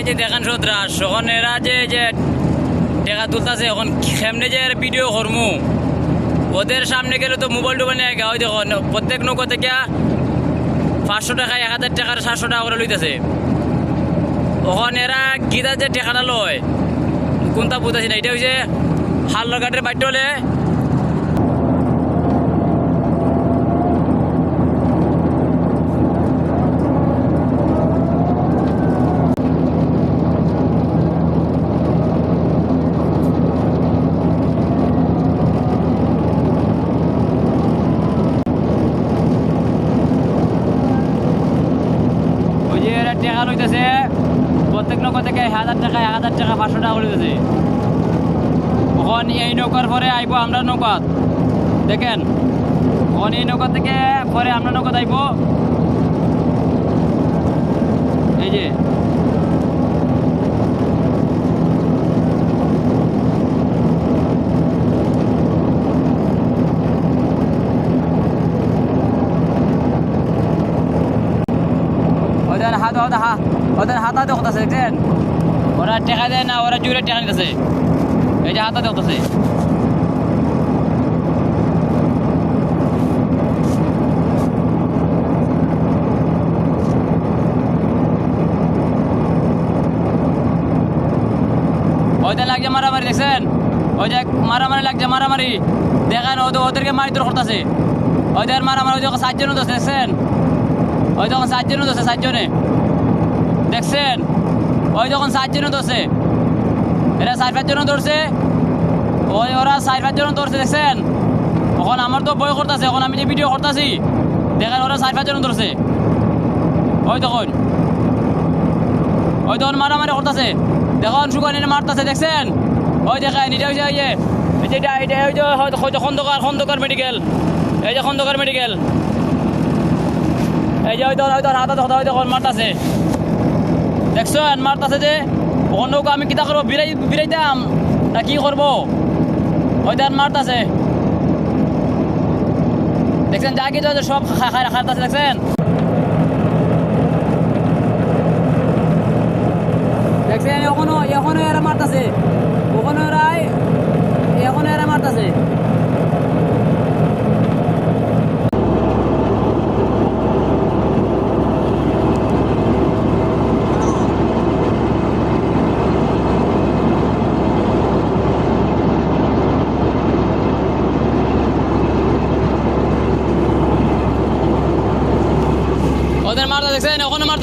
এই যে দেখেন সদরাস এখন এরা যে যে টেকা তুলতেছে, এখন কেমনে যে ভিডিও করমু, ওদের সামনে গেলে তো মোবাইল টোবাইল নিয়ে গাও দেখো প্রত্যেক নৌকো থেকে পাঁচশো টাকা, এক হাজার টাকার সাতশো টাকা করে লইতেছে। ওখান এরা গীতা যে টেকাটা লয়, কোনটা বুঝতেছি না, এটা হচ্ছে হাল্লার ঘাটের বাইট হলে টাকা লইতেছে। প্রত্যেক নৌকা থেকে হাজার টাকা, এক হাজার টাকা, পাঁচশো টাকা লইতেছে ওখান এই নৌকার পরে আইব আমরা নৌকাত। দেখেন ওখান এই নৌকা থেকে পরে আমরা নৌকাত আইব এই যে ওদের হাত ওদের হাত হাত দেখছেন? ওরা টেকা দেয় না, ওরা জুড়ে টেকা নিতেছে এই যে হাত করতেছে ওদের লাগছে মারামারি, দেখছেন? ওই যে মারামারি লাগছে, মারামারি। দেখেন ওদের ওদেরকে মারিদর করতেছে। ওদের মারামারি, ওই যখন সাতজন দেখছেন? ওই যখন সাতজন হচ্ছে সাতজনে। দেখছেন? ওই যখন সাতজন ধরছে। এরা চার পাঁচজন ধরছে। ওই ওরা চার পাঁচজন ধরছে, দেখছেন? এখন আমার তো বই করতেছে, এখন আমি যে ভিডিও করতেছি, দেখেন ওরা চার পাঁচজন ধরছে। ওই তখন। ওই তখন মারামারি করতেছে। দেখুন সুগান এনে মারতেছে, দেখছেন? ওই দেখেন, এটা হচ্ছে এই যে এই যে এটা হয়তো খন্দকার খন্দকার মেডিকেল এই যে খন্দকার মেডিকেল এই যে হয়তো হয়তো হাতে হয়তো হয়তো মারতেছে। দেখছেন মারতেছে যে অন্য আমি কিতা করব বিরাই না কি করব হয়তো আর মারতেছে দেখছেন, যা কিছু আছে সব খাইতেছে দেখছেন? দেখছেন, এখনও এখনও এরা মারতেছে ওখানে এরা এখনও এরা মারতেছে ওদের মারতে দেখছেন ওখানে মারতে